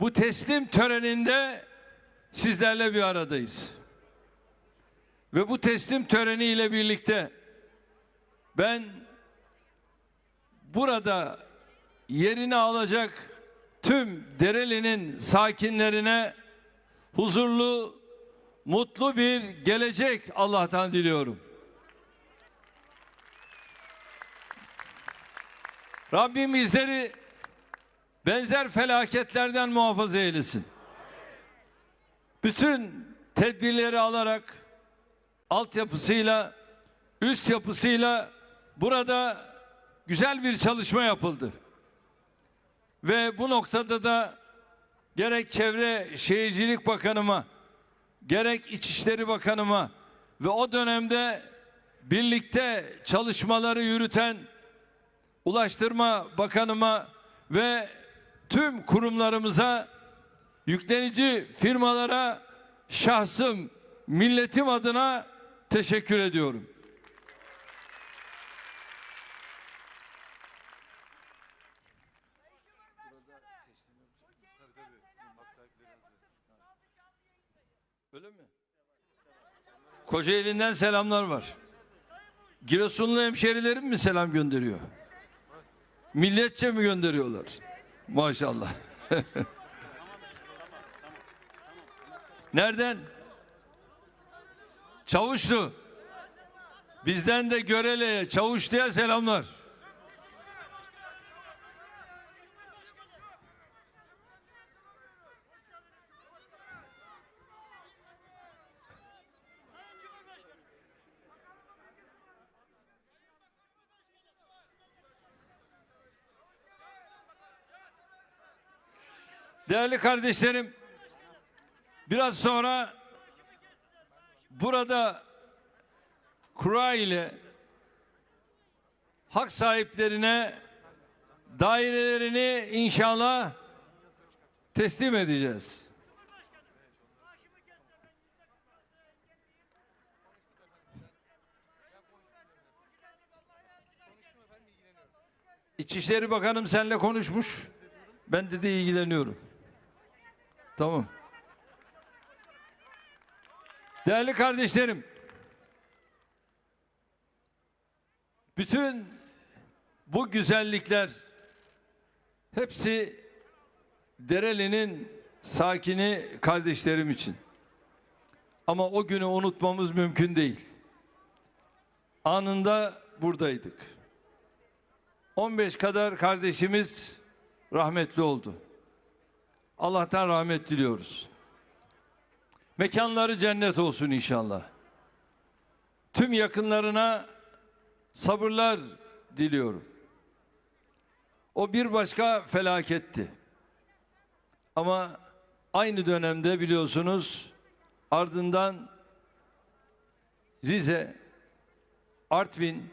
bu teslim töreninde sizlerle bir aradayız. Ve bu teslim töreniyle birlikte ben burada yerini alacak tüm Dereli'nin sakinlerine huzurlu, mutlu bir gelecek Allah'tan diliyorum. Rabbim bizleri benzer felaketlerden muhafaza eylesin. Bütün tedbirleri alarak altyapısıyla, üst yapısıyla burada güzel bir çalışma yapıldı. Ve bu noktada da gerek Çevre Şehircilik Bakanıma, gerek İçişleri Bakanıma ve o dönemde birlikte çalışmaları yürüten Ulaştırma Bakanıma ve tüm kurumlarımıza, yüklenici firmalara şahsım, milletim adına teşekkür ediyorum. Öyle mi? Kocaeli'nden selamlar var. Giresunlu hemşerilerim mi selam gönderiyor? Milletçe mi gönderiyorlar? Maşallah. Nereden? Çavuşlu. Bizden de Görele'ye, Çavuşlu'ya selamlar. Değerli kardeşlerim, biraz sonra burada kura ile hak sahiplerine dairelerini inşallah teslim edeceğiz. İçişleri Bakanım seninle konuşmuş. Ben de, de ilgileniyorum. Tamam. Değerli kardeşlerim, bütün bu güzellikler hepsi Dereli'nin sakini kardeşlerim için. Ama o günü unutmamız mümkün değil. Anında buradaydık. 15 kadar kardeşimiz rahmetli oldu. Allah'tan rahmet diliyoruz. Mekanları cennet olsun inşallah. Tüm yakınlarına sabırlar diliyorum. O bir başka felaketti. Ama aynı dönemde biliyorsunuz ardından Rize, Artvin,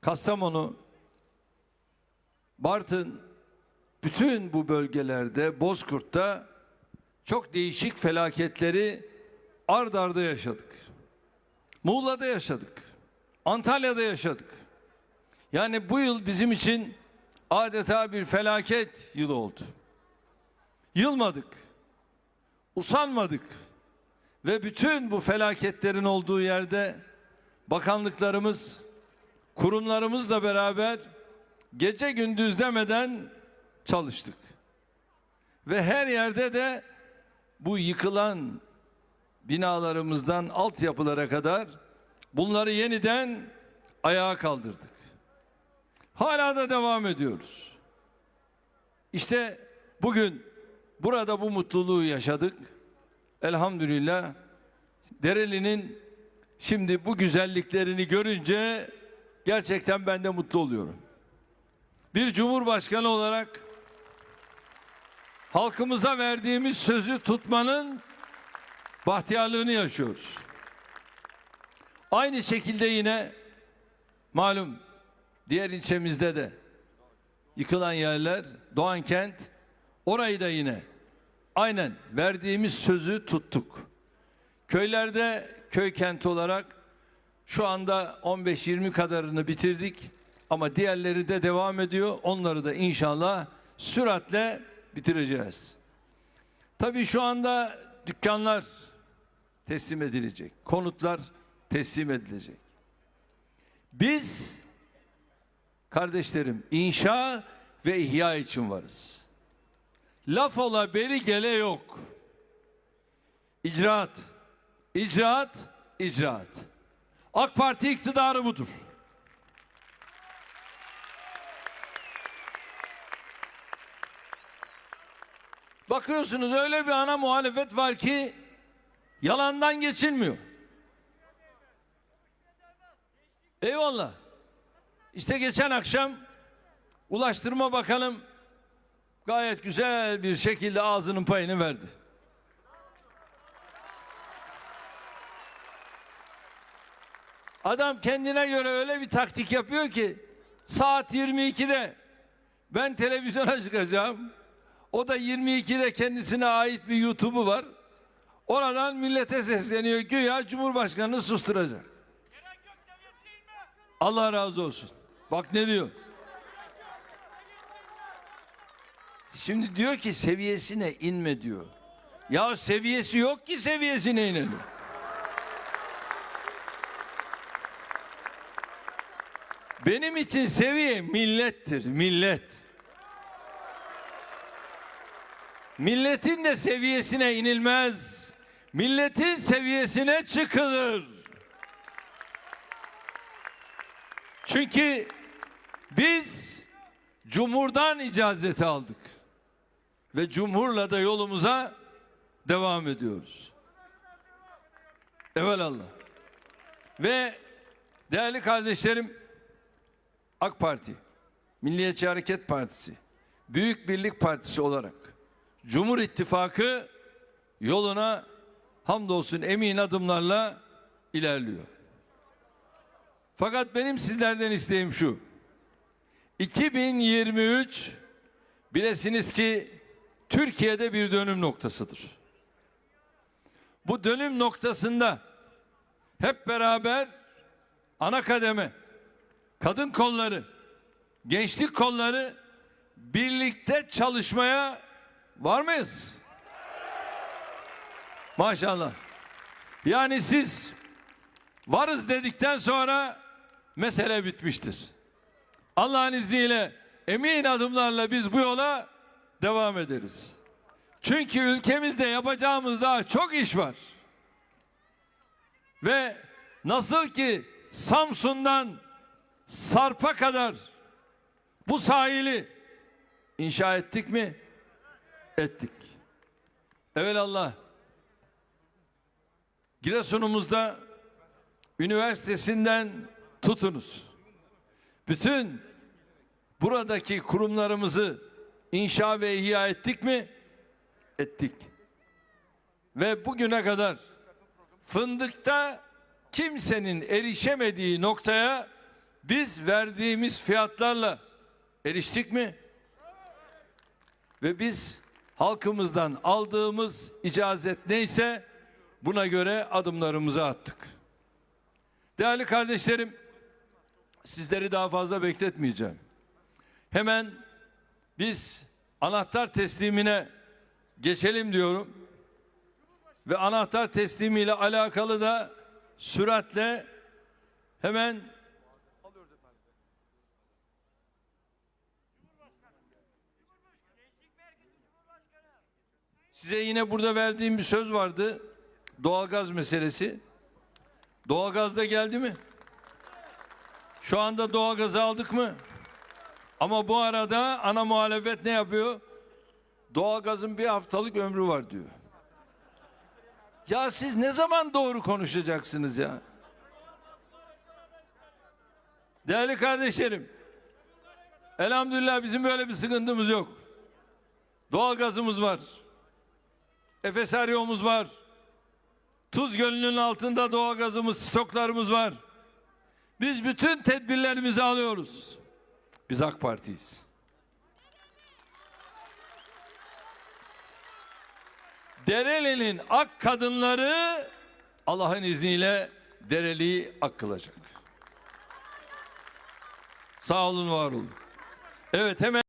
Kastamonu, Bartın, bütün bu bölgelerde Bozkurt'ta çok değişik felaketleri ard arda yaşadık. Muğla'da yaşadık. Antalya'da yaşadık. Yani bu yıl bizim için adeta bir felaket yılı oldu. Yılmadık. Usanmadık. Ve bütün bu felaketlerin olduğu yerde bakanlıklarımız, kurumlarımızla beraber gece gündüz demeden çalıştık. Ve her yerde de bu yıkılan binalarımızdan altyapılara kadar bunları yeniden ayağa kaldırdık. Hala da devam ediyoruz. İşte bugün burada bu mutluluğu yaşadık. Elhamdülillah Dereli'nin şimdi bu güzelliklerini görünce gerçekten ben de mutlu oluyorum. Bir cumhurbaşkanı olarak halkımıza verdiğimiz sözü tutmanın bahtiyarlığını yaşıyoruz. Aynı şekilde yine malum diğer ilçemizde de yıkılan yerler Doğan kent orayı da yine aynen verdiğimiz sözü tuttuk. Köylerde köy kenti olarak şu anda 15-20 kadarını bitirdik ama diğerleri de devam ediyor. Onları da inşallah süratle bitireceğiz. Tabii şu anda dükkanlar teslim edilecek. Konutlar teslim edilecek. Biz kardeşlerim inşa ve ihya için varız. Laf ola beri gele yok. İcraat, icraat, icraat. AK Parti iktidarı budur. Bakıyorsunuz öyle bir ana muhalefet var ki yalandan geçilmiyor. Eyvallah. İşte geçen akşam Ulaştırma Bakanım gayet güzel bir şekilde ağzının payını verdi. Adam kendine göre öyle bir taktik yapıyor ki saat 22'de ben televizyona çıkacağım. O da 22'de kendisine ait bir YouTube'u var. Oradan millete sesleniyor güya Cumhurbaşkanı'nı susturacak. Allah razı olsun. Bak ne diyor. Şimdi diyor ki seviyesine inme diyor. Ya seviyesi yok ki seviyesine inelim. Benim için seviye millettir, millet. Milletin de seviyesine inilmez. Milletin seviyesine çıkılır. Çünkü biz Cumhur'dan icazeti aldık. Ve Cumhur'la da yolumuza devam ediyoruz. Evelallah. Ve değerli kardeşlerim AK Parti, Milliyetçi Hareket Partisi, Büyük Birlik Partisi olarak Cumhur İttifakı yoluna hamdolsun emin adımlarla ilerliyor. Fakat benim sizlerden isteğim şu. 2023 bilesiniz ki Türkiye'de bir dönüm noktasıdır. Bu dönüm noktasında hep beraber ana kademe, kadın kolları, gençlik kolları birlikte çalışmaya var mıyız? Maşallah. Yani siz varız dedikten sonra mesele bitmiştir. Allah'ın izniyle emin adımlarla biz bu yola devam ederiz. Çünkü ülkemizde yapacağımız daha çok iş var. Ve nasıl ki Samsun'dan Sarp'a kadar bu sahili inşa ettik mi? Ettik. Evelallah. Giresun'umuzda üniversitesinden tutunuz. Bütün buradaki kurumlarımızı inşa ve ihya ettik mi? Ettik. Ve bugüne kadar fındıkta kimsenin erişemediği noktaya biz verdiğimiz fiyatlarla eriştik mi? Ve biz halkımızdan aldığımız icazet neyse buna göre adımlarımızı attık. Değerli kardeşlerim, sizleri daha fazla bekletmeyeceğim. Hemen biz anahtar teslimine geçelim diyorum. Ve anahtar teslimiyle alakalı da süratle hemen Size yine burada verdiğim bir söz vardı. Doğalgaz meselesi. Doğalgaz da geldi mi? Şu anda doğalgazı aldık mı? Ama bu arada ana muhalefet ne yapıyor? Doğalgazın bir haftalık ömrü var diyor. Ya siz ne zaman doğru konuşacaksınız ya? Değerli kardeşlerim, elhamdülillah bizim böyle bir sıkıntımız yok. Doğalgazımız var. Efes Eryomuz var. Tuz Gölü'nün altında doğalgazımız, stoklarımız var. Biz bütün tedbirlerimizi alıyoruz. Biz AK Parti'yiz. Dereli'nin ak kadınları Allah'ın izniyle Dereli'yi ak kılacak. Sağ olun, var olun. Evet hemen